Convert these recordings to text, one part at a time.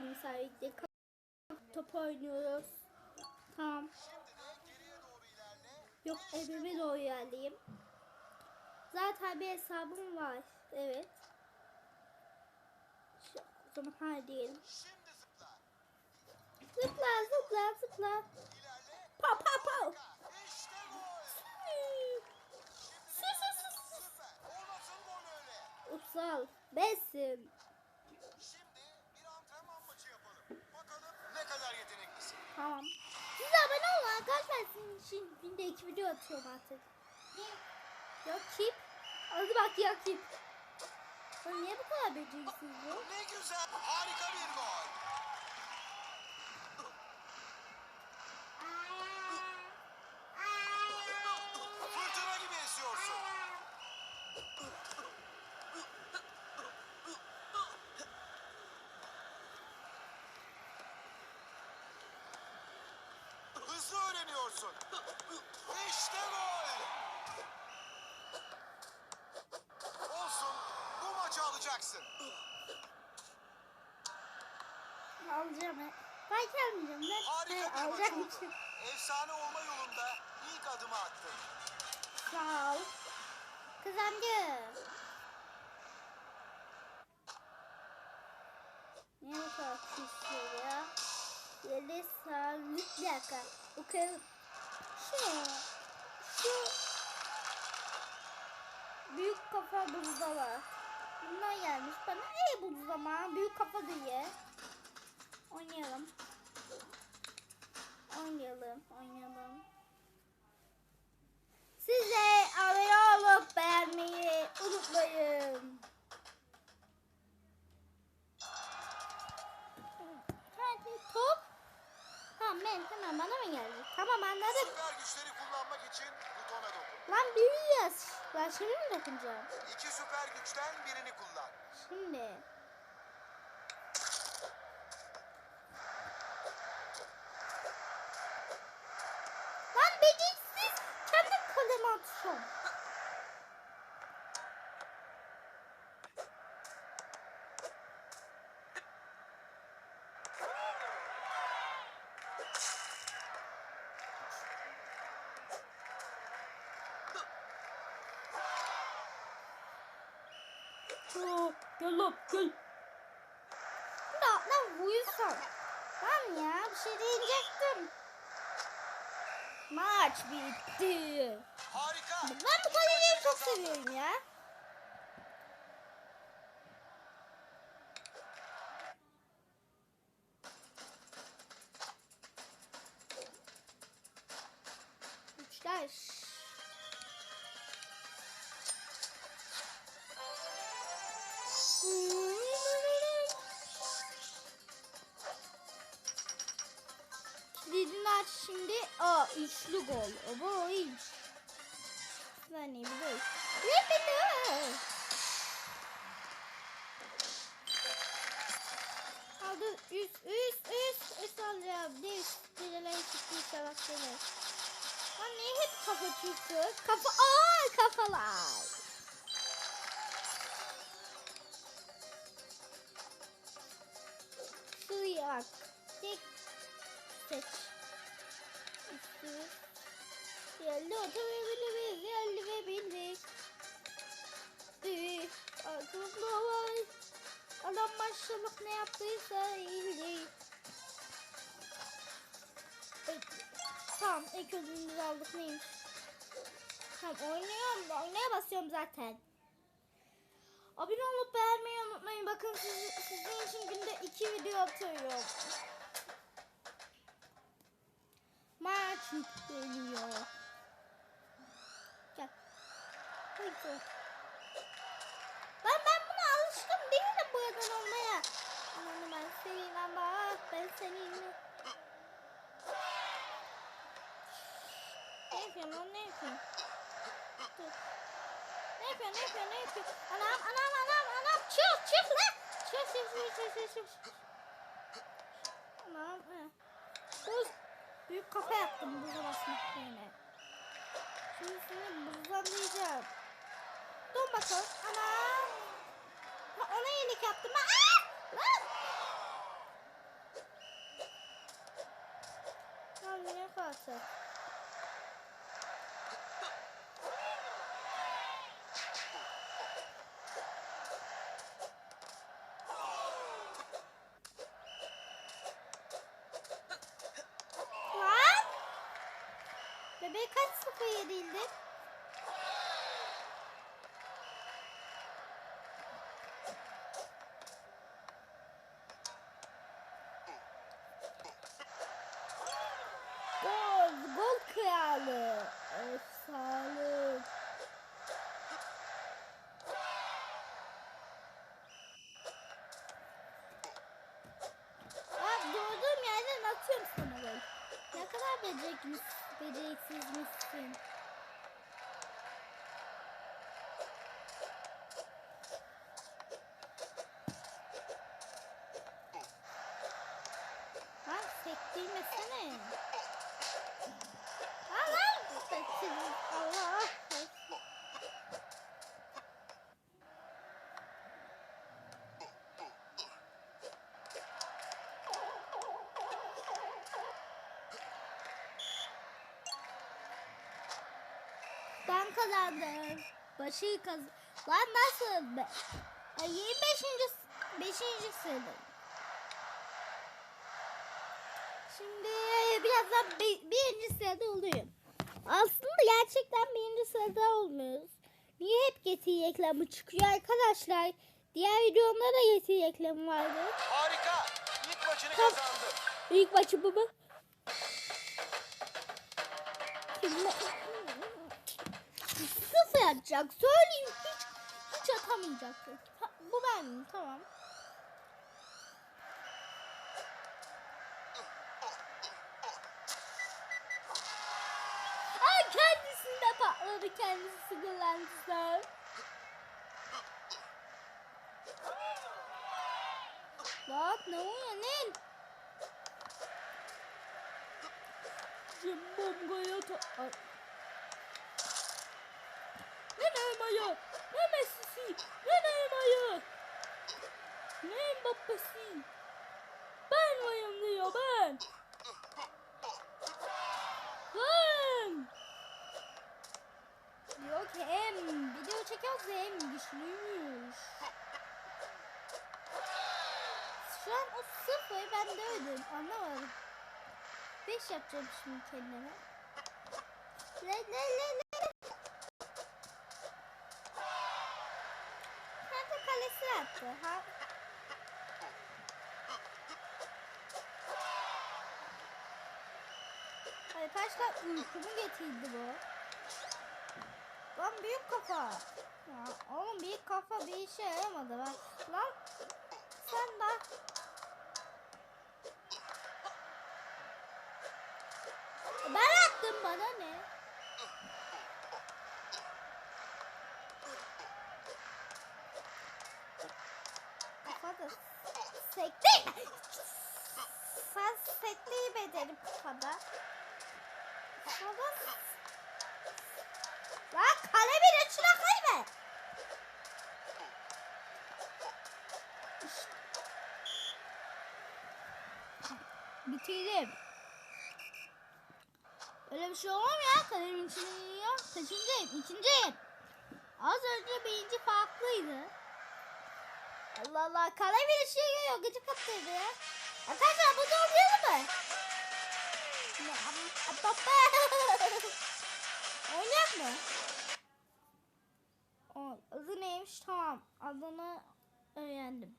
Müsaitlik. Top oynuyoruz. Tamam. Yok evime doğru ilerleyeyim. Zaten bir hesabım var. Evet. Şu, o zaman haydi diyelim. Zıpla zıpla zıpla. Pa pa pa. Utsal. Besim. Ne kadar yeteneklisin. Tamam. Siz abone olun arkadaşlar. Sizin için günde iki video atıyorum artık. Ya kip. Adı bak ya kip. Niye bu kadar beceriksiz bu? Ne güzel. Harika bir gol. Öğreniyorsun. İşte gol. Olsun. Bu maçı alacaksın. Alacağım. he. Belki almayacağım. Ben Harika Hayır, bir maç oldu. için. Efsane olma yolunda ilk adımı attın. Sağ ol. Kazandı. Ne kadar küsüyor ya? Yedi sağlık bir dakika. Okuyalım. Büyük kafa buzda var. Bunlar gelmiş. Bana ne buzlama? Büyük kafa diye. Oynayalım. Oynayalım. Oynayalım. Size için butona dokun. Lan büyüyeceğiz. Ben şimdi mi dokunacağım? İki süper güçten birini kullan. Şimdi. Lan beceriksiz. Kendi kaleme atıyorum. Gel lan gel. Ya lan uyusun. Lan ya bir şey diyecektim. Maç bitti. Harika. Ben bu kaleciyi çok seviyorum ya. Aa üçlü gol. Aba iyiymiş. Saniye bir de. Yepyeni. Aldı üst üst üst üst alacağım. Ne üst direler çıktı inşallah seni. Lan niye hep kafa çıktı? Kafa aa kafalar. Şuraya. Tek seç. Üstü. Yerli oturabiliriz. Yerli ve bildik. Ee, aklımda var. Adam maşallah ne yaptıysa iyiydi. Evet. Tamam ilk ödülümüzü aldık neymiş? Tamam oynuyorum. Oynaya basıyorum zaten. Abone olup beğenmeyi unutmayın. Bakın siz, sizin için günde iki video atıyorum. Maç yükleniyor. Gel. Haydi. Ben ben buna alışkın değilim bu yerden olmaya. Ananı ben seninle bak ben seninle. Ne yapıyorsun lan ne yapıyorsun? Dur. Ne yapıyorsun ne yapıyorsun ne yapıyorsun? Anam anam anam anam çık çık lan. Çık çık çık çık çık. Anam. Buz büyük kafa yaptım buza basmak yerine. Şimdi seni buzlanlayacağım. Dur bakalım. Ana. Ha, ona yenik yaptım. Aa! Lan! Ne kalsın? kaç sıfır yenildik? Ha sektirmesene. Lan sektir. Allah. Ben kazandım. Başı kaz... Lan nasıl be? Ay 25. 5. sıradayım. Şimdi birazdan bi- birinci sırada oluyorum. Aslında gerçekten birinci sırada olmuyoruz. Niye hep getiri reklamı çıkıyor arkadaşlar? Diğer videomda da getiri reklamı vardı. Harika. İlk maçını Tamam. kazandı. İlk maçı bu mu? Şimdi... Sıfır atacak. Söyleyeyim hiç, hiç atamayacaksın. Bu ben tamam. Ay kendisinde patladı kendisi sinirlendi. Bak ne oluyor ne? Zimbabwe'ye ta... Ay. Ne Neymar'ı? Ne Messi'si? Ne Neymar'ı? Ne Mbappe'si? Ben varım diyor. Ben. An o sıfır ben de öldüm anlamadım. 5 yapacağım şimdi kendime. Le le le le. Kendi kalesine attı. Ha. Arkadaşlar uykumu getirdi bu. Lan büyük kafa. Ya oğlum büyük kafa bir işe yaramadı bak. Lan sen de Ben attım bana ne? Kafada sekti. Sen sektiği bedenim kafada. Kafada. Lan kalemin içine kayma. Bitirdim. Öyle bir şey olmuyor ya. Kalemin içine yiyor. Kaçıncıyım? İkinciyim. Az önce birinci farklıydı. Allah Allah. Kalemin içine giriyor. Gıcık attıydı ya. Arkadaşlar bunu oynayalım mı? Ya, Baba. Oynayak mı? Adı neymiş? Tamam. Adını öğrendim.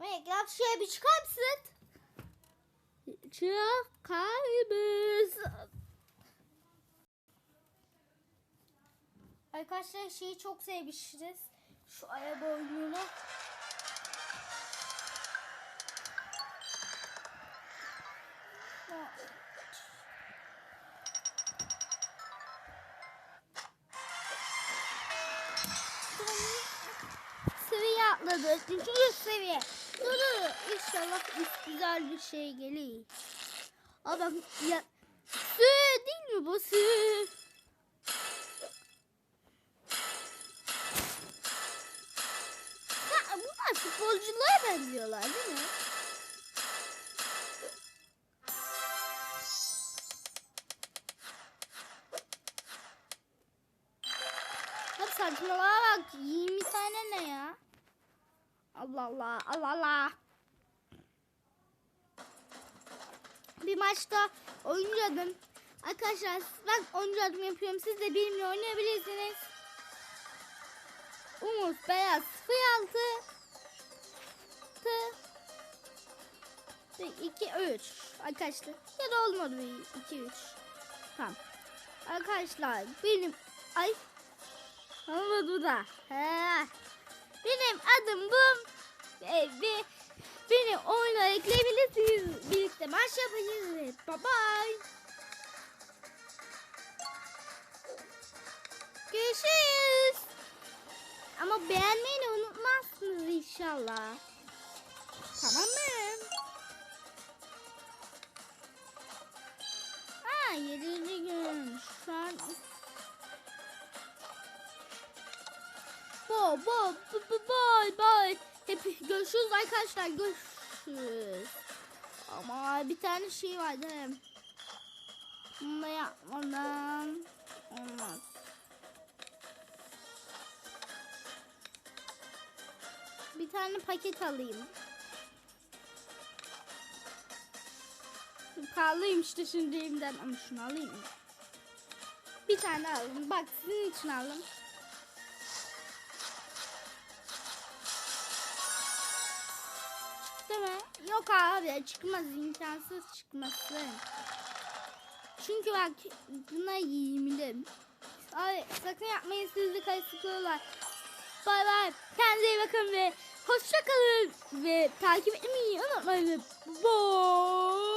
Reklam şuraya bir çıkar mısın? Çıkar mısın? Arkadaşlar şeyi çok sevmişiz. Şu araba oyununu. Seviye atladı. Üçüncü seviye. Dur dur. İnşallah güzel bir şey gelir. Bak ya. Sü değil mi bu sü? Ha, bunlar futbolculara benziyorlar değil mi? Hadi saçmalığa bak. 20 tane ne ya? Allah Allah Allah Allah. Bir maçta oynadım. Arkadaşlar ben 10. adım yapıyorum. Siz de benimle oynayabilirsiniz. Umut Beyaz 06 2 3 arkadaşlar ya da olmadı bir 2 3 tamam. Arkadaşlar benim ay. Olmadı da. He. benim adım bu. Ve, ve beni oyuna ekleyebilirsiniz. Birlikte maç yapacağız. Bye bye. Görüşürüz. Ama beğenmeyi unutmazsınız inşallah tamam mı? Ha yedinci gün. Şu an... Bo bo bo bo bye bye. Hep görüşürüz arkadaşlar görüşürüz. Ama bir tane şey vardı. Bunu da yapmadan olmaz. Bir tane paket alayım. Pahalıyım işte şimdi elimden ama şunu alayım mı? Bir tane aldım. Bak sizin için aldım. Değil mi? Yok abi çıkmaz imkansız çıkmasın. Çünkü bak buna yiyimli. Abi sakın yapmayın sizi kayıtlıklarlar. Bay bay. Kendinize iyi bakın ve hoşça kalın ve takip etmeyi unutmayın. Bye.